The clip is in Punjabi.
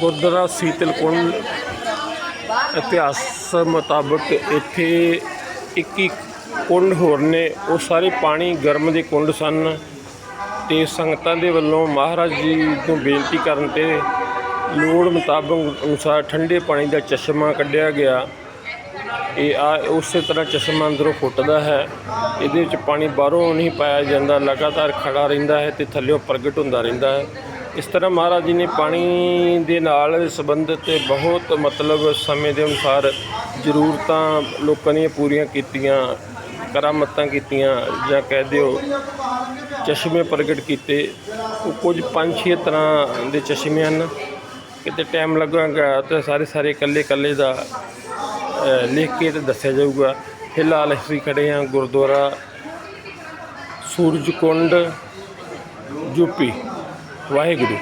ਗੁਰਦੁਆਰਾ ਸੀਤਲਕੁੰਡ ਇਤਿਹਾਸ ਮੁਤਾਬਕ ਇੱਥੇ 21 ਕੁੰਡ ਹੋਰ ਨੇ, ਉਹ ਸਾਰੇ ਪਾਣੀ ਗਰਮ ਦੇ ਕੁੰਡ ਸਨ ਤੇ ਸੰਗਤਾਂ ਦੇ ਵੱਲੋਂ ਮਹਾਰਾਜ ਜੀ ਨੂੰ ਬੇਨਤੀ ਕਰਨ ਤੇ ਲੋੜ ਮੁਤਾਬਕ ਅਨੁਸਾਰ ਠੰਡੇ ਪਾਣੀ ਦਾ ਚਸ਼ਮਾ ਕੱਢਿਆ ਗਿਆ। ਇਹ ਆ, ਉਸੇ ਤਰ੍ਹਾਂ ਚਸ਼ਮਾ ਅੰਦਰੋਂ ਫੁੱਟਦਾ ਹੈ। ਇਹਦੇ ਵਿੱਚ ਪਾਣੀ ਬਾਹਰੋਂ ਨਹੀਂ ਪਾਇਆ ਜਾਂਦਾ, ਲਗਾਤਾਰ ਖੜਾ ਰਹਿੰਦਾ ਹੈ ਤੇ ਥੱਲੇੋਂ ਪ੍ਰਗਟ ਹੁੰਦਾ ਰਹਿੰਦਾ ਹੈ। ਇਸ ਤਰ੍ਹਾਂ ਮਹਾਰਾਜ ਜੀ ਨੇ ਪਾਣੀ ਦੇ ਨਾਲ ਸੰਬੰਧਿਤ ਬਹੁਤ ਮਤਲਬ ਸਮੇਂ ਦੇ ਅਨੁਸਾਰ ਜ਼ਰੂਰਤਾਂ ਲੋਕਾਂ ਦੀਆਂ ਪੂਰੀਆਂ ਕੀਤੀਆਂ, ਕਰਾਮਤਾਂ ਕੀਤੀਆਂ ਜਾਂ ਕਹਿ ਦਿਓ ਚਸ਼ਮੇ ਪ੍ਰਗਟ ਕੀਤੇ। ਉਹ ਕੁਝ ਪੰਜ ਛੇ ਤਰ੍ਹਾਂ ਦੇ ਚਸ਼ਮੇ ਹਨ। ਕਿਤੇ ਟਾਈਮ ਲੱਗਾਗਾ ਤੇ ਸਾਰੇ ਸਾਰੇ ਇਕੱਲੇ ਇਕੱਲੇ ਦਾ ਲਿਖ ਕੇ ਤੇ ਦੱਸਿਆ ਜਾਊਗਾ। ਫਿਲਹਾਲ ਅਸੀਂ ਖੜੇ ਹਾਂ Gurdwara Suraj Kund UP Waheguru